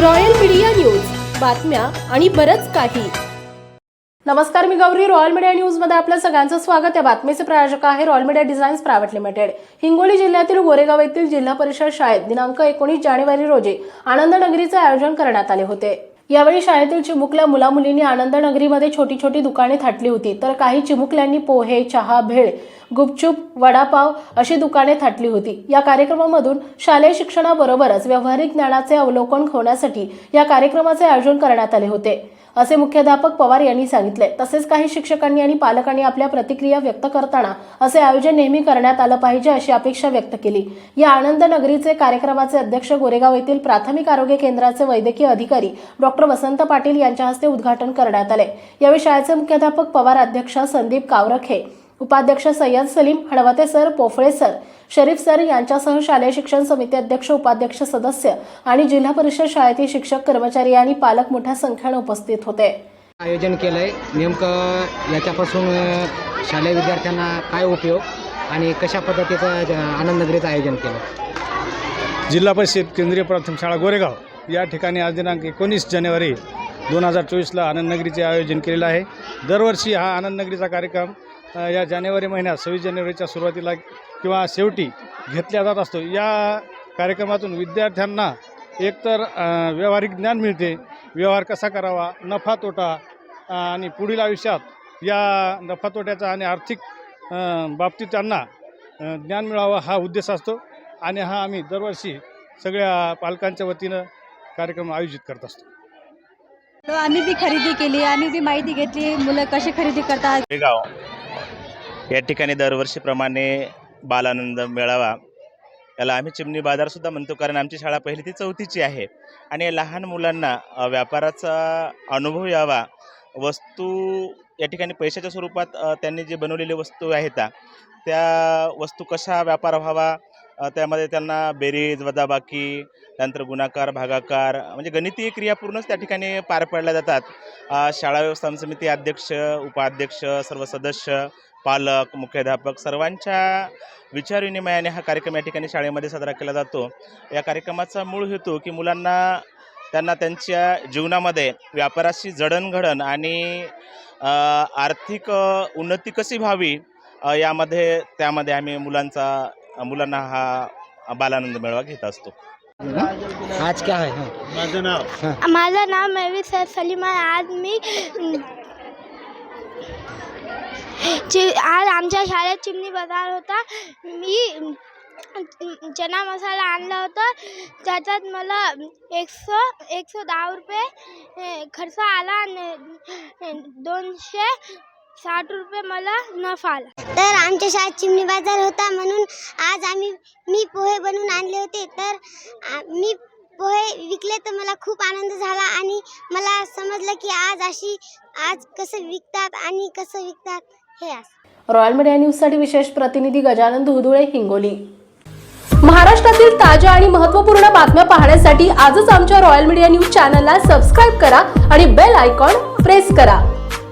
Royal media news. बातम्या आणि बरच काही. नमस्कार मी गौरी. रॉयल मीडिया न्यूजमध्ये आपलं सगळ्यांचं स्वागत. या बातमीचे प्रायोजक आहे Royal Media Designs Private Limited. Hingoli जिल्ह्यातील गोरेगाव येथील जिल्हा परिषद शाळेत दिनांक एकोणीस जानेवारी रोजी आनंद नगरीचे आयोजन करण्यात आले होते. यावेळी शाळेतील चिमुकल्या मुलामुलींनी आनंदनगरीमध्ये छोटी छोटी दुकाने थाटली होती. तर काही चिमुकल्यांनी पोहे चहा भेळ गुपचूप वडापाव अशी दुकाने थाटली होती. या कार्यक्रमामधून शालेय शिक्षणाबरोबरच व्यावहारिक ज्ञानाचे अवलोकन होण्यासाठी या कार्यक्रमाचे आयोजन करण्यात आले होते. असे मुख्याध्यापक पवार यांनी सांगितले. तसेच काही शिक्षकांनी आणि पालकांनी आपल्या प्रतिक्रिया व्यक्त करताना असे आयोजन नेहमी करण्यात आलं पाहिजे अशी अपेक्षा व्यक्त केली. या आनंद नगरीचे कार्यक्रमाचे अध्यक्ष गोरेगाव येथील प्राथमिक आरोग्य केंद्राचे वैद्यकीय अधिकारी डॉक्टर वसंत पाटील यांच्या हस्ते उद्घाटन करण्यात आले. यावेळी शाळेचे मुख्याध्यापक पवार अध्यक्ष संदीप कावरखे उपाध्यक्ष Sayyad Salim Hadwate sir Pophale sir Sharif sir यांच्यासह शालेय शिक्षण समिती अध्यक्ष उपाध्यक्ष सदस्य आणि जिल्हा परिषद शाळेतील शिक्षक कर्मचारी आणि पालक मोठ्या संख्येने उपस्थित होते. आयोजन केलं आहे नेमकं याच्यापासून शालेय विद्यार्थ्यांना काय उपयोग आणि कशा पद्धतीचं ज- आनंदनगरीचं आयोजन केलं? जिल्हा परिषद केंद्रीय प्राथमिक शाळा गोरेगाव. या ठिकाणी आज दिनांक एकोणीस जानेवारी दोन हजार चोवीसला आनंदनगरीचे आयोजन केलेलं आहे. दरवर्षी हा आनंदनगरीचा कार्यक्रम या जानेवारी महिन्यात सव्वीस जानेवारीच्या सुरुवातीला किंवा शेवटी घेतला जात असतो. या कार्यक्रमातून विद्यार्थ्यांना एकतर व्यावहारिक ज्ञान मिळते व्यवहार कसा करावा नफा तोटा आणि पुढील आयुष्यात या नफा तोट्याचा आणि आर्थिक बाबतीत त्यांना ज्ञान मिळावं हा उद्देश असतो. आणि हा आम्ही दरवर्षी सगळ्या पालकांच्या वतीनं कार्यक्रम आयोजित करत असतो. आम्ही बी खरेदी केली आम्ही बी माहिती घेतली मुलं कशी खरेदी करतात. गाव. या ठिकाणी दरवर्षीप्रमाणे बालानंद मेळावा याला आम्ही चिमणी बाजारसुद्धा म्हणतो कारण आमची शाळा पहिली ती चौथीची आहे. आणि लहान मुलांना व्यापाराचा अनुभव यावा वस्तू या ठिकाणी पैशाच्या स्वरूपात त्यांनी जे बनवलेले वस्तू आहेत त्या वस्तू कशा व्यापार व्हावा त्यामध्ये त्यांना बेरीज वजाबाकी त्यानंतर गुणाकार भागाकार म्हणजे गणितीय क्रिया पूर्णच त्या ठिकाणी पार पडल्या जातात. शाळा व्यवस्थापन समिती अध्यक्ष उपाध्यक्ष सर्व सदस्य पालक मुख्याध्यापक सर्वांच्या विचारविनिमयाने हा कार्यक्रम या ठिकाणी शाळेमध्ये साजरा केला जातो. या कार्यक्रमाचा मूळ हेतू की मुलांना त्यांना त्यांच्या जीवनामध्ये व्यापाराशी जडणघडण आणि आर्थिक उन्नती कशी व्हावी यामध्ये त्यामध्ये आम्ही मुलांचा मुलांना हा बालानंद मेळावा घेत असतो. आज काय आहे? हां. माझं नाव मेवी सर सलीम आहे. आज मी चि आज आमच्या शाळेत चिमणी बाजार होता. मी चना मसाला आणला होता. त्याच्यात मला एकशे एकशे दहा रुपये खर्च आला आणि दोनशे साठ रुपये मला नफा आला. तर आमच्या शाळेत चिमणी बाजार होता म्हणून आज आम्ही मी पोहे बनवून आणले होते. तर आ- मी पोहे विकले तर मला खूप आनंद झाला आणि मला समजलं की आज अशी आज कसं विकतात आणि कसं विकतात हे असं. रॉयल मीडिया न्यूजसाठी विशेष प्रतिनिधी गजानन धुळधुळे हिंगोली. महाराष्ट्रातील ताज्या आणि महत्त्वपूर्ण बातम्या पाहण्यासाठी आजच आमच्या रॉयल मीडिया न्यूज चॅनलला सबस्क्राईब करा आणि बेल आयकॉन प्रेस करा.